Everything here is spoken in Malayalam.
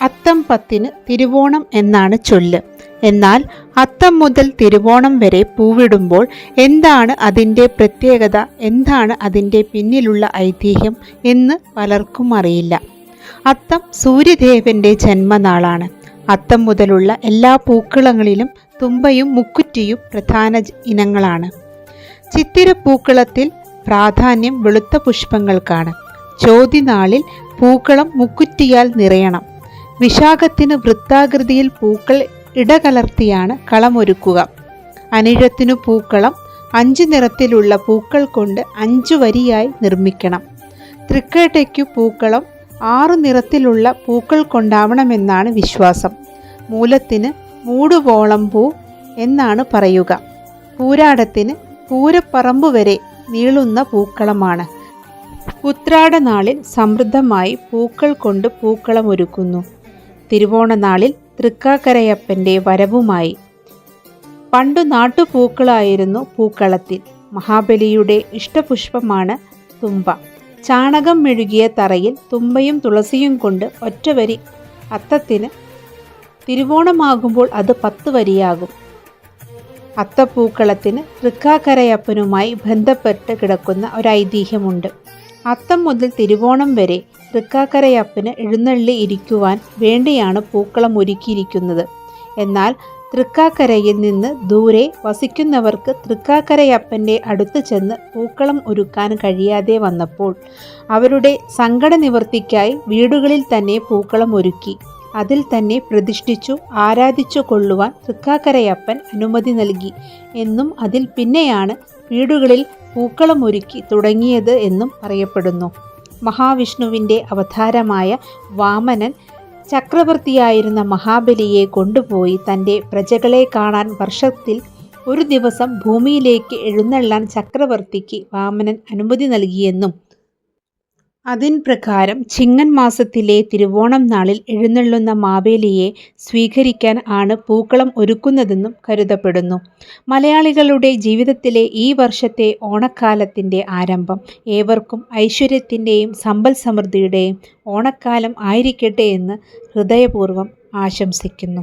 അത്തം പത്തിന് തിരുവോണം എന്നാണ് ചൊല്ല്. എന്നാൽ അത്തം മുതൽ തിരുവോണം വരെ പൂവിടുമ്പോൾ എന്താണ് അതിന്റെ പ്രത്യേകത? എന്താണ് അതിന്റെ പിന്നിലുള്ള ഐതിഹ്യം എന്ന് പലർക്കും അറിയില്ല. അത്തം സൂര്യദേവന്റെ ജന്മനാളാണ്. അത്തം മുതലുള്ള എല്ലാ പൂക്കളങ്ങളിലും തുമ്പയും മുക്കുറ്റിയും പ്രധാന ഇനങ്ങളാണ്. ചിത്തിര പൂക്കളത്തിൽ പ്രാധാന്യം വെളുത്ത പുഷ്പങ്ങൾക്കാണ്. ചോതിനാളിൽ പൂക്കളം മുക്കുറ്റിയാൽ നിറയണം. വിശാഖത്തിന് വൃത്താകൃതിയിൽ പൂക്കൾ ഇടകലർത്തിയാണ് കളമൊരുക്കുക. അനിഴത്തിനു പൂക്കളം അഞ്ച് നിറത്തിലുള്ള പൂക്കൾ കൊണ്ട് അഞ്ചു വരിയായി നിർമ്മിക്കണം. തൃക്കേട്ടയ്ക്കു പൂക്കളം ആറു നിറത്തിലുള്ള പൂക്കൾ കൊണ്ടാവണമെന്നാണ് വിശ്വാസം. മൂലത്തിന് മൂടുവോളം പൂ എന്നാണ് പറയുക. പൂരാടത്തിന് പൂരപ്പറമ്പ് വരെ നീളുന്ന പൂക്കളമാണ്. ഉത്രാടനാളിൽ സമൃദ്ധമായി പൂക്കൾ കൊണ്ട് പൂക്കളം ഒരുക്കുന്നു. തിരുവോണനാളിൽ തൃക്കാക്കരയപ്പന്റെ വരവുമായി. പണ്ടു നാട്ടുപൂക്കളായിരുന്നു പൂക്കളത്തിൽ. മഹാബലിയുടെ ഇഷ്ടപുഷ്പമാണ് തുമ്പ. ചാണകം മെഴുകിയ തറയിൽ തുമ്പയും തുളസിയും കൊണ്ട് ഒറ്റവരി അത്തത്തിന് തിരുവോണമാകുമ്പോൾ അത് പത്ത് വരിയാകും. അത്തപ്പൂക്കളത്തിന് തൃക്കാക്കരയപ്പനുമായി ബന്ധപ്പെട്ട് കിടക്കുന്ന ഒരു ഐതിഹ്യമുണ്ട്. അത്തം മുതൽ തിരുവോണം വരെ തൃക്കാക്കരയപ്പന് എഴുന്നള്ളി ഇരിക്കുവാൻ വേണ്ടിയാണ് പൂക്കളം ഒരുക്കിയിരിക്കുന്നത്. എന്നാൽ തൃക്കാക്കരയിൽ നിന്ന് ദൂരെ വസിക്കുന്നവർക്ക് തൃക്കാക്കരയപ്പന്റെ അടുത്ത് ചെന്ന് പൂക്കളം ഒരുക്കാൻ കഴിയാതെ വന്നപ്പോൾ അവരുടെ സങ്കട നിവൃത്തിക്കായി വീടുകളിൽ തന്നെ പൂക്കളം ഒരുക്കി. അതിൽ തന്നെ പ്രതിഷ്ഠിച്ചു ആരാധിച്ചു കൊള്ളുവാൻ തൃക്കാക്കരയപ്പൻ അനുമതി നൽകി എന്നും അതിൽ പിന്നെയാണ് വീടുകളിൽ പൂക്കളം ഒരുക്കി തുടങ്ങിയത് എന്നും പറയപ്പെടുന്നു മഹാവിഷ്ണുവിന്റെ അവതാരമായ വാമനൻ ചക്രവർത്തിയായിരുന്ന മഹാബലിയെ കൊണ്ടുപോയി തന്റെ പ്രജകളെ കാണാൻ വർഷത്തിൽ ഒരു ദിവസം ഭൂമിയിലേക്ക് എഴുന്നള്ളാൻ ചക്രവർത്തിക്ക് വാമനൻ അനുമതി നൽകിയെന്നും അതിൻ പ്രകാരം ചിങ്ങൻ മാസത്തിലെ തിരുവോണം നാളിൽ എഴുന്നള്ളുന്ന മാവേലിയെ സ്വീകരിക്കാൻ ആണ് പൂക്കളം ഒരുക്കുന്നതെന്നും കരുതപ്പെടുന്നു. മലയാളികളുടെ ജീവിതത്തിലെ ഈ വർഷത്തെ ഓണക്കാലത്തിന്റെ ആരംഭം ഏവർക്കും ഐശ്വര്യത്തിന്റെയും സമ്പൽ സമൃദ്ധിയുടെയും ഓണക്കാലം ആയിരിക്കട്ടെ എന്ന് ഹൃദയപൂർവം ആശംസിക്കുന്നു.